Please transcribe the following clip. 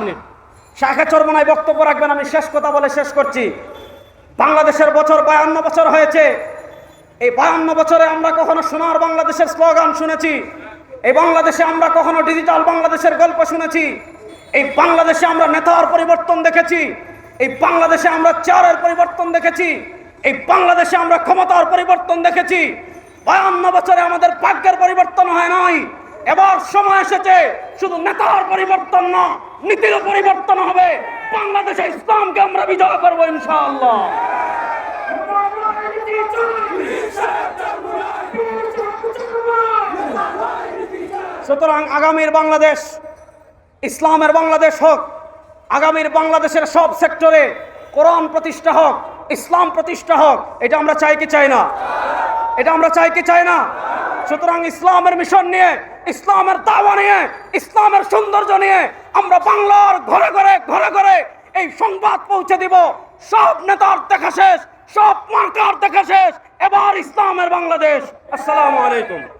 Minute. শাখা চরমনায় বক্তব্য রাখবেন, আমি শেষ কথা বলে শেষ করছি। বাংলাদেশের বছর বায়ান্ন বছর হয়েছে। এই বায়ান্ন বছরে আমরা কখনো সোনার বাংলাদেশের স্লোগান শুনেছি। এই বাংলাদেশে আমরা কখনো ডিজিটাল বাংলাদেশের গল্প শুনেছি। এই বাংলাদেশে আমরা নেতার পরিবর্তন দেখেছি। এই বাংলাদেশে আমরা চেয়ারের পরিবর্তন দেখেছি। এই বাংলাদেশে আমরা ক্ষমতার পরিবর্তন দেখেছি। বায়ান্ন বছরে আমাদের ভাগ্যের পরিবর্তন হয় নাই। এবার সময় এসেছে। শুধু নেতার পরিবর্তন না নীতির পরিবর্তন হবে। বাংলাদেশে ইসলামকে আমরা বিজয় করব ইনশাআল্লাহ। সুতরাং আগামীর বাংলাদেশ, ইসলামের বাংলাদেশ হোক, আগামীর বাংলাদেশের সব সেক্টরে কোরআন প্রতিষ্ঠা হোক, ইসলাম প্রতিষ্ঠা হোক, এটা আমরা চাই কি চাই না? এটা আমরা চাই কি চাই না? সুতরাং ইসলামের মিশন নিয়ে ইসলামের দাওয়া নিয়ে, ইসলামের সৌন্দর্য নিয়ে আমরা বাংলার ঘরে ঘরে ঘরে ঘরে এই সংবাদ পৌঁছে দিব। সব নেতার দেখা শেষ, সব মার্কার দেখা শেষ। এবার ইসলামের বাংলাদেশ। আসসালামু আলাইকুম।